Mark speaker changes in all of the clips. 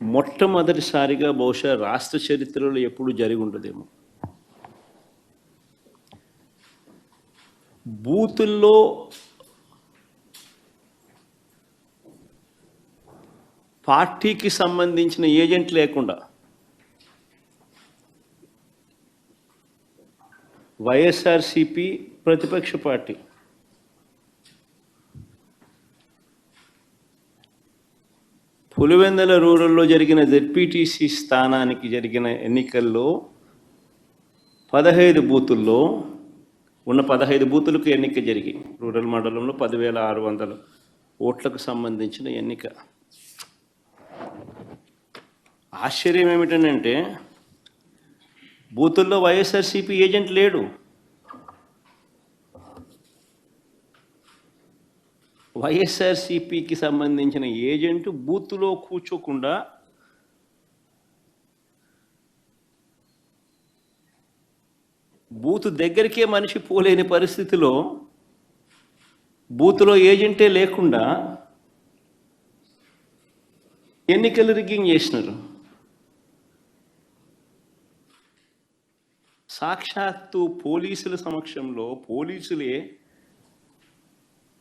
Speaker 1: మొట్టమొదటిసారిగా బహుశా రాష్ట్ర చరిత్రలో ఎప్పుడు జరిగి ఉండదేమో బూతుల్లో పార్టీకి సంబంధించిన ఏజెంట్ లేకుండా వైఎస్ఆర్సిపి ప్రతిపక్ష పార్టీ పులివెందల రూరల్లో జరిగిన జెడ్పీటీసీ స్థానానికి జరిగిన ఎన్నికల్లో పదహైదు బూతుల్లో ఉన్న పదహైదు బూతులకు ఎన్నిక జరిగి రూరల్ మండలంలో పదివేల ఆరు వందల ఓట్లకు సంబంధించిన ఎన్నిక. ఆశ్చర్యం ఏమిటంటే బూతుల్లో వైఎస్ఆర్సీపీ ఏజెంట్ లేడు. వైఎస్ఆర్సీపీకి సంబంధించిన ఏజెంట్ బూత్లో కూర్చోకుండా బూత్ దగ్గరికే మనిషి పోలేని పరిస్థితిలో బూత్లో ఏజెంటే లేకుండా ఎన్నికలు రిగ్గింగ్ చేసినారు. సాక్షాత్తు పోలీసుల సమక్షంలో పోలీసులే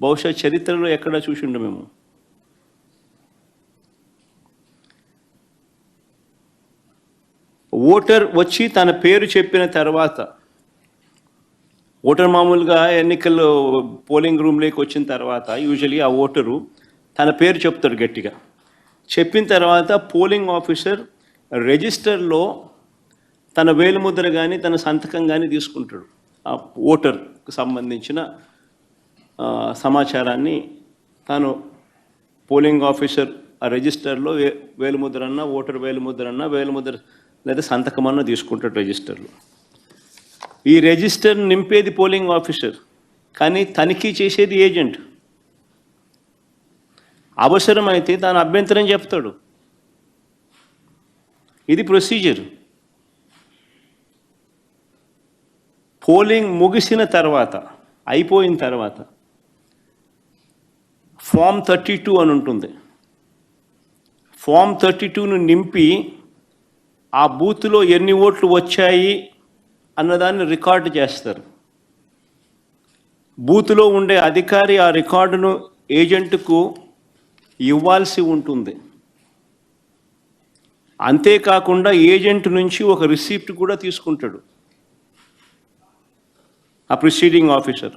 Speaker 1: బహుశా చరిత్రలో ఎక్కడ చూసిండు మేము? ఓటర్ వచ్చి తన పేరు చెప్పిన తర్వాత ఓటర్ మామూలుగా ఎన్నికల్లో పోలింగ్ రూమ్లోకి వచ్చిన తర్వాత యూజువలీ ఆ ఓటరు తన పేరు చెప్తాడు గట్టిగా. చెప్పిన తర్వాత పోలింగ్ ఆఫీసర్ రిజిస్టర్లో తన వేలుముద్ర కానీ తన సంతకం కానీ తీసుకుంటాడు. ఆ ఓటర్కు సంబంధించిన సమాచారాన్ని తాను పోలింగ్ ఆఫీసర్ ఆ రిజిస్టర్లో వే వేలుముద్ర ఓటర్ వేలుముద్రన్నా వేలుముద్ర లేదా సంతకం తీసుకుంటాడు రిజిస్టర్లో. ఈ రిజిస్టర్ నింపేది పోలింగ్ ఆఫీసర్ కానీ తనిఖీ చేసేది ఏజెంట్. అవసరమైతే తాను అభ్యంతరం చెప్తాడు. ఇది ప్రొసీజర్. పోలింగ్ ముగిసిన తర్వాత అయిపోయిన తర్వాత ఫామ్ థర్టీ టూ అని ఉంటుంది. ఫామ్ థర్టీ టూను నింపి ఆ బూత్లో ఎన్ని ఓట్లు వచ్చాయి అన్నదాన్ని రికార్డు చేస్తారు. బూత్లో ఉండే అధికారి ఆ రికార్డును ఏజెంట్కు ఇవ్వాల్సి ఉంటుంది. అంతేకాకుండా ఏజెంట్ నుంచి ఒక రిసీప్ట్ కూడా తీసుకుంటాడు. ఆ ప్రిసీడింగ్ ఆఫీసర్.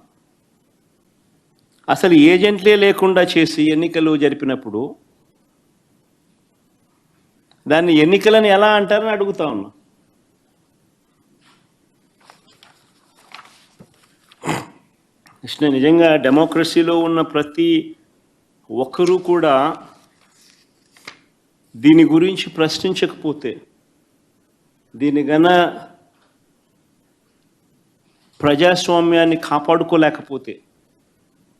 Speaker 1: అసలు ఏజెంట్లే లేకుండా చేసి ఎన్నికలు జరిపినప్పుడు దాన్ని ఎన్నికలని ఎలా అంటారని అడుగుతా ఉన్నా. కృష్ణ నిజంగా డెమోక్రసీలో ఉన్న ప్రతి ఒక్కరూ కూడా దీని గురించి ప్రశ్నించకపోతే దీని గన ప్రజాస్వామ్యాన్ని కాపాడుకోలేకపోతే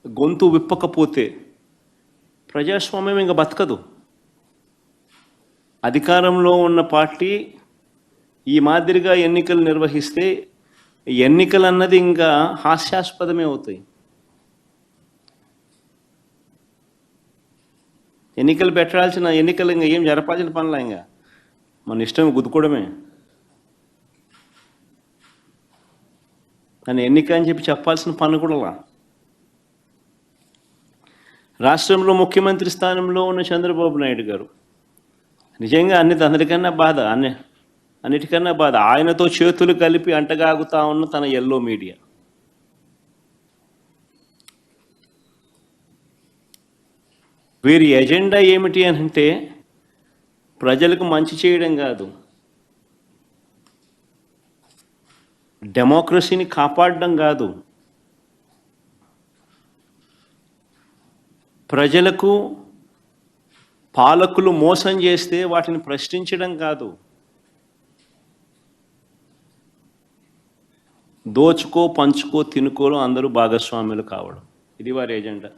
Speaker 1: గొంతు విప్పకపోతే ప్రజాస్వామ్యం ఇంకా బతకదు. అధికారంలో ఉన్న పార్టీ ఈ మాదిరిగా ఎన్నికలు నిర్వహిస్తే ఎన్నికలు అన్నది ఇంకా హాస్యాస్పదమే అవుతాయి. ఎన్నికలు పెట్టాల్సిన ఎన్నికలు ఇంకా ఏం జరపాల్సిన పనులా ఇంకా? మన ఇష్టం గుద్దుకోవడమే. కానీ ఎన్నిక అని చెప్పి చెప్పాల్సిన పని కూడా రాష్ట్రంలో ముఖ్యమంత్రి స్థానంలో ఉన్న చంద్రబాబు నాయుడు గారు నిజంగా అన్ని అందరికన్నా బాధ అన్ని అన్నిటికన్నా బాధ. ఆయనతో చేతులు కలిపి అంటగాగుతా ఉన్న తన ఎల్లో మీడియా వీరి ఎజెండా ఏమిటి అని అంటే ప్రజలకు మంచి చేయడం కాదు. డెమోక్రసీని కాపాడడం కాదు. ప్రజలకు పాలకులు మోసం చేస్తే వాటిని ప్రశ్నించడం కాదు. దోచుకో పంచుకో తినుకోలో అందరూ భాగస్వాములు కావడం. ఇది వారి ఎజెండా.